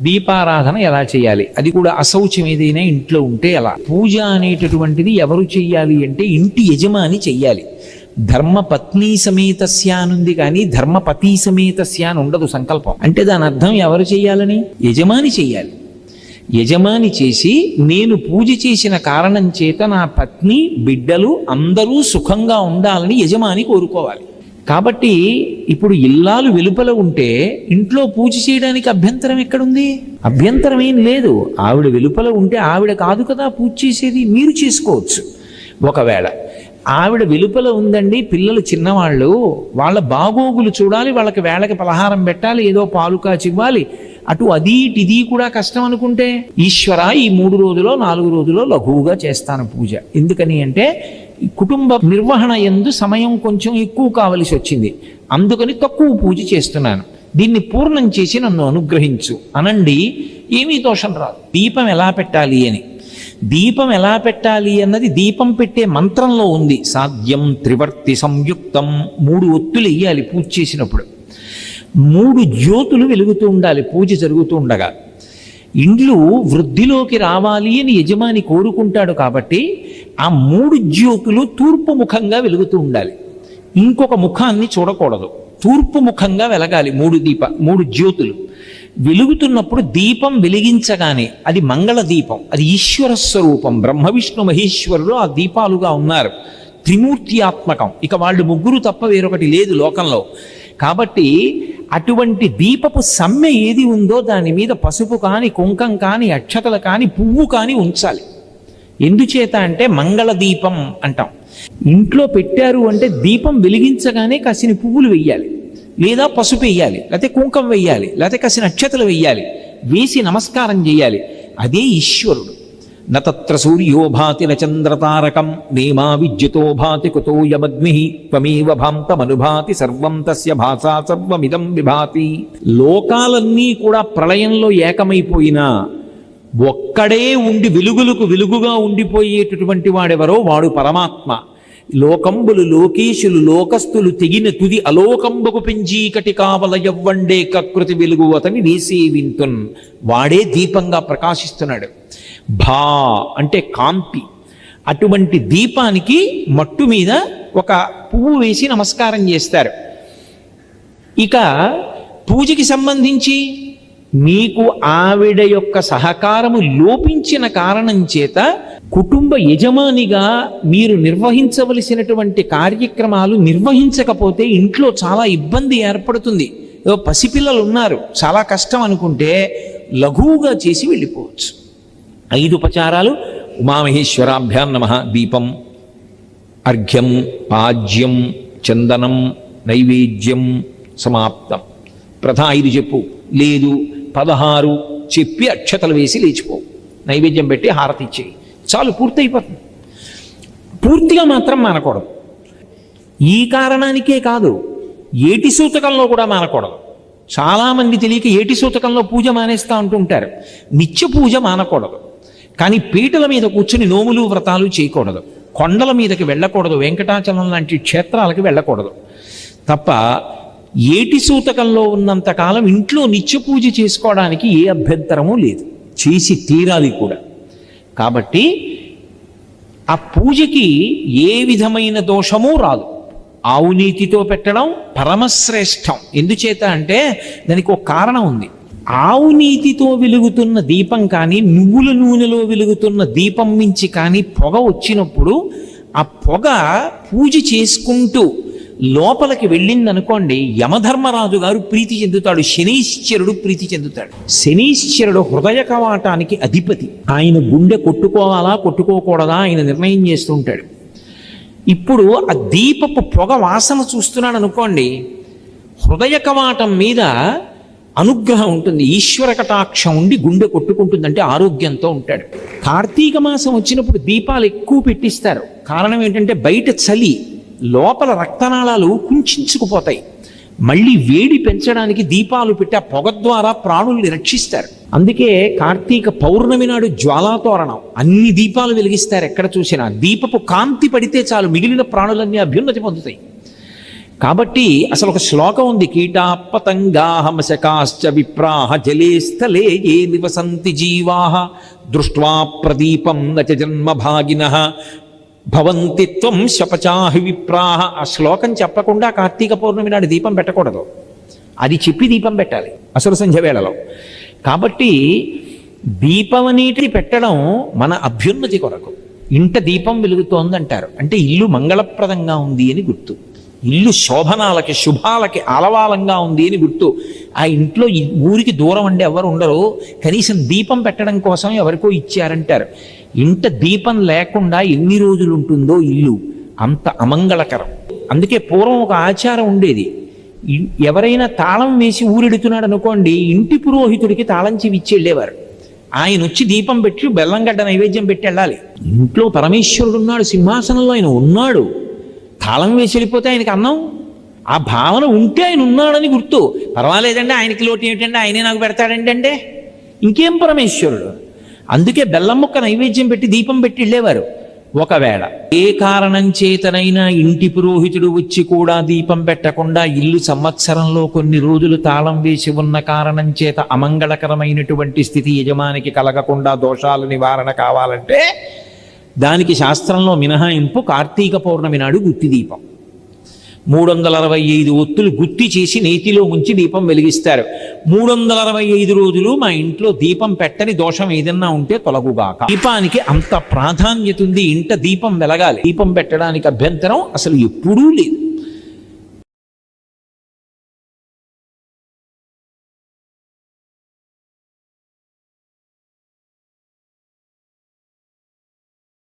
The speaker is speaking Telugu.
దీపారాధన ఎలా చేయాలి? అది కూడా అశౌచం ఏదైనా ఇంట్లో ఉంటే ఎలా? పూజ అనేటటువంటిది ఎవరు చెయ్యాలి అంటే ఇంటి యజమాని చెయ్యాలి. ధర్మపత్ని సమేతస్యానుంది సమేతస్య అనుంది కానీ ధర్మపతి సమేతస్య అని ఉండదు సంకల్పం. అంటే దాని అర్థం ఎవరు చెయ్యాలని? యజమాని చెయ్యాలి. యజమాని చేసి నేను పూజ చేసిన కారణం చేత నా పత్ని బిడ్డలు అందరూ సుఖంగా ఉండాలని యజమాని కోరుకోవాలి. కాబట్టి ఇప్పుడు ఇల్లాలు వెలుపల ఉంటే ఇంట్లో పూజ చేయడానికి అభ్యంతరం ఎక్కడుంది? అభ్యంతరం ఏం లేదు. ఆవిడ వెలుపల ఉంటే ఆవిడ కాదు కదా పూజ చేసేది. మీరు చేసుకోవచ్చు. ఒకవేళ ఆవిడ వెలుపల ఉందండి పిల్లలు చిన్నవాళ్ళు వాళ్ళ బాగోగులు చూడాలి వాళ్ళకి వేళకి పలహారం పెట్టాలి ఏదో పాలు కాచి అటు అది ఇటు ఇది కూడా కష్టం అనుకుంటే ఈశ్వర ఈ మూడు రోజులో నాలుగు రోజులో లఘువుగా చేస్తాను పూజ. ఎందుకని అంటే కుటుంబ నిర్వహణ ఎందు సమయం కొంచెం ఎక్కువ కావలసి వచ్చింది. అందుకని తక్కువ పూజ చేస్తున్నాను. దీన్ని పూర్ణం చేసి నన్ను అనుగ్రహించు. అనండి ఏమీ దోషం రాదు. దీపం ఎలా పెట్టాలి అని. దీపం ఎలా పెట్టాలి అన్నది దీపం పెట్టే మంత్రంలో ఉంది. సాధ్యం త్రివర్తి సంయుక్తం. మూడు ఒత్తులు వేయాలి పూజ చేసినప్పుడు. మూడు జ్యోతులు వెలుగుతూ ఉండాలి పూజ జరుగుతూ ఉండగా. ఇండ్లు వృద్ధిలోకి రావాలి అని యజమాని కోరుకుంటాడు కాబట్టి ఆ మూడు జ్యోతులు తూర్పు ముఖంగా వెలుగుతూ ఉండాలి. ఇంకొక ముఖాన్ని చూడకూడదు. తూర్పు ముఖంగా వెలగాలి మూడు దీప మూడు జ్యోతులు. వెలుగుతున్నప్పుడు దీపం వెలిగించగానే అది మంగళ దీపం అది ఈశ్వర స్వరూపం. బ్రహ్మ విష్ణు మహేశ్వరులు ఆ దీపాలుగా ఉన్నారు. త్రిమూర్తియాత్మకం ఇక వాళ్ళు ముగ్గురు తప్ప వేరొకటి లేదు లోకంలో. కాబట్టి అటువంటి దీపపు సమ్మె ఏది ఉందో దాని మీద పసుపు కానీ కుంకం కానీ అక్షతలు కానీ పువ్వు కానీ ఉంచాలి. ఎందుచేత అంటే మంగళ దీపం అంటాం. ఇంట్లో పెట్టారు అంటే దీపం వెలిగించగానే కసిని పువ్వులు వెయ్యాలి. లేదా పసుపు వెయ్యాలి లేకపోతే కుంకం వెయ్యాలి లేకపోతే కసిన అక్షతలు వెయ్యాలి వేసి నమస్కారం చేయాలి. అదే ఈశ్వరుడు. నత్ర సూర్యో భాతి న చంద్రతారకం నేమా విద్యుతో భాతి కుతో యమగ్ని త్వమేవ భాంతమనుభాతి సర్వం తస్య భాషా సర్వమిదం విభాతి. లోకాలన్నీ కూడా ప్రళయంలో ఏకమైపోయినా ఒక్కడే ఉండి వెలుగులకు వెలుగుగా ఉండిపోయేటటువంటి వాడెవరో వాడు పరమాత్మ. లోకంబులు లోకేశులు లోకస్తులు తెగిన తుది అలోకంబకు పెంచీకటి కావల ఎవ్వండే కకృతి వెలుగు అతని నీసేవింతున్ వాడే దీపంగా ప్రకాశిస్తున్నాడు. భా అంటే కాంతి. అటువంటి దీపానికి మట్టు మీద ఒక పువ్వు వేసి నమస్కారం చేస్తారు. ఇక పూజకి సంబంధించి మీకు ఆవిడ యొక్క సహకారము లోపించిన కారణం చేత కుటుంబ యజమానిగా మీరు నిర్వహించవలసినటువంటి కార్యక్రమాలు నిర్వహించకపోతే ఇంట్లో చాలా ఇబ్బంది ఏర్పడుతుంది. ఏదో పసిపిల్లలు ఉన్నారు చాలా కష్టం అనుకుంటే లఘువుగా చేసి వెళ్ళిపోవచ్చు. ఐదు ఉపచారాలు ఉమామహేశ్వరాభ్యాం నమ దీపం అర్ఘ్యం పాజ్యం చందనం నైవేద్యం సమాప్తం. ప్రథా ఐదు చెప్పు లేదు పదహారు చెప్పి అక్షతలు వేసి లేచిపో. నైవేద్యం పెట్టి హారతి ఇచ్చేయి. చాలు పూర్తయిపోతుంది. పూర్తిగా మాత్రం మానకూడదు. ఈ కారణానికే కాదు ఏటి సూతకంలో కూడా మానకూడదు. చాలామంది తెలియక ఏటి సూతకంలో పూజ మానేస్తూ ఉంటుంటారు నిత్య పూజ మానకూడదు. కానీ పీటల మీద కూర్చుని నోములు వ్రతాలు చేయకూడదు. కొండల మీదకి వెళ్ళకూడదు. వెంకటాచలం లాంటి క్షేత్రాలకు వెళ్ళకూడదు. తప్ప ఏటి సూతకంలో ఉన్నంతకాలం ఇంట్లో నిత్య పూజ చేసుకోవడానికి ఏ అభ్యంతరమూ లేదు. చేసి తీరాలి కూడా. కాబట్టి ఆ పూజకి ఏ విధమైన దోషమూ రాదు. ఆవు నీతితో పెట్టడం పరమశ్రేష్టం. ఎందుచేత అంటే దానికి ఒక కారణం ఉంది. ఆవు నీతితో వెలుగుతున్న దీపం కానీ నువ్వుల నూనెలో వెలుగుతున్న దీపం మించి కానీ పొగ వచ్చినప్పుడు ఆ పొగ పూజ చేసుకుంటూ లోపలికి వెళ్ళిందనుకోండి యమధర్మరాజు గారు ప్రీతి చెందుతాడు శనీశ్చరుడు ప్రీతి చెందుతాడు. శనీశ్చరుడు హృదయ కవాటానికి అధిపతి. ఆయన గుండె కొట్టుకోవాలా కొట్టుకోకూడదా ఆయన నిర్ణయం చేస్తుంటాడు ఇప్పుడు ఆ దీపపు పొగ వాసన చూస్తున్నాడు అనుకోండి హృదయ కవాటం మీద అనుగ్రహం ఉంటుంది ఈశ్వర కటాక్షం ఉండి గుండె కొట్టుకుంటుందంటే ఆరోగ్యంతో ఉంటాడు. కార్తీక మాసం వచ్చినప్పుడు దీపాలు ఎక్కువ పెట్టిస్తారు. కారణం ఏంటంటే బయట చలి. లోపల రక్తనాళాలు కుంచుకుపోతాయి. మళ్ళీ వేడి పెంచడానికి దీపాలు పెట్టి ఆ పొగ ద్వారా ప్రాణుల్ని రక్షిస్తారు. అందుకే కార్తీక పౌర్ణమి నాడు జ్వాలాతోరణం. అన్ని దీపాలు వెలిగిస్తారు ఎక్కడ చూసినా. దీపపు కాంతి పడితే చాలు మిగిలిన ప్రాణులన్నీ అభ్యున్నతి పొందుతాయి. కాబట్టి అసలు ఒక శ్లోకం ఉంది. కీటా పతంగాహమశకాశ్చ విప్రాహ జలే స్థలే ఏ నివసంతి జీవాహ దృష్ట్వా ప్రదీపం నచ జన్మభాగిన భవంతి త్వం శపచాహి విప్రాహ. ఆ శ్లోకం చెప్పకుండా కార్తీక పౌర్ణమి నాడు దీపం పెట్టకూడదు. అది చెప్పి దీపం పెట్టాలి అసలు సంధ్య వేళలో. కాబట్టి దీపం అనేటిది పెట్టడం మన అభ్యున్నతి కొరకు. ఇంట దీపం వెలుగుతోందంటారు. అంటే ఇల్లు మంగళప్రదంగా ఉంది అని గుర్తు. ఇల్లు శోభనాలకి శుభాలకి ఆలవాలంగా ఉంది అని గుర్తు. ఆ ఇంట్లో ఊరికి దూరం అండి ఎవరు ఉండరు. కనీసం దీపం పెట్టడం కోసం ఎవరికో ఇచ్చారంటారు. ఇంట దీపం లేకుండా ఎన్ని రోజులు ఉంటుందో ఇల్లు. అంత అమంగళకరం. అందుకే పూర్వం ఒక ఆచారం ఉండేది. ఎవరైనా తాళం వేసి ఊరెడుతున్నాడు అనుకోండి ఇంటి పురోహితుడికి తాళం చెవి ఇచ్చి వెళ్ళేవారు. ఆయన వచ్చి దీపం పెట్టి బెల్లంగడ్డ నైవేద్యం పెట్టి వెళ్ళాలి. ఇంట్లో పరమేశ్వరుడు ఉన్నాడు సింహాసనంలో ఆయన ఉన్నాడు. తాళం వేసి వెళ్ళిపోతే ఆయనకి అన్నం? ఆ భావన ఉంటే ఆయన ఉన్నాడని గుర్తు. పర్వాలేదండి ఆయనకి లోటు ఏమిటండి ఆయనే నాకు పెడతాడండి అంటే? ఇంకేం పరమేశ్వరుడు? అందుకే బెల్లం ముక్క నైవేద్యం పెట్టి దీపం పెట్టి వెళ్ళేవారు. ఒకవేళ ఏ కారణం చేతనైనా ఇంటి పురోహితుడు వచ్చి కూడా దీపం పెట్టకుండా ఇల్లు సంవత్సరంలో కొన్ని రోజులు తాళం వేసి ఉన్న కారణం చేత అమంగళకరమైనటువంటి స్థితి యజమానికి కలగకుండా దోషాల నివారణ కావాలంటే దానికి శాస్త్రంలో మినహాయింపు కార్తీక పౌర్ణమి నాడు గుత్తి దీపం. మూడు వందల అరవై ఐదు ఒత్తులు గుత్తి చేసి నేతిలో ఉంచి దీపం వెలిగిస్తారు. మూడు వందల అరవై ఐదు రోజులు మా ఇంట్లో దీపం పెట్టని దోషం ఏదన్నా ఉంటే తొలగుగాక. దీపానికి అంత ప్రాధాన్యత ఉంది ఇంట దీపం వెలగాలి. దీపం పెట్టడానికి అభ్యంతరం అసలు ఎప్పుడూ లేదు.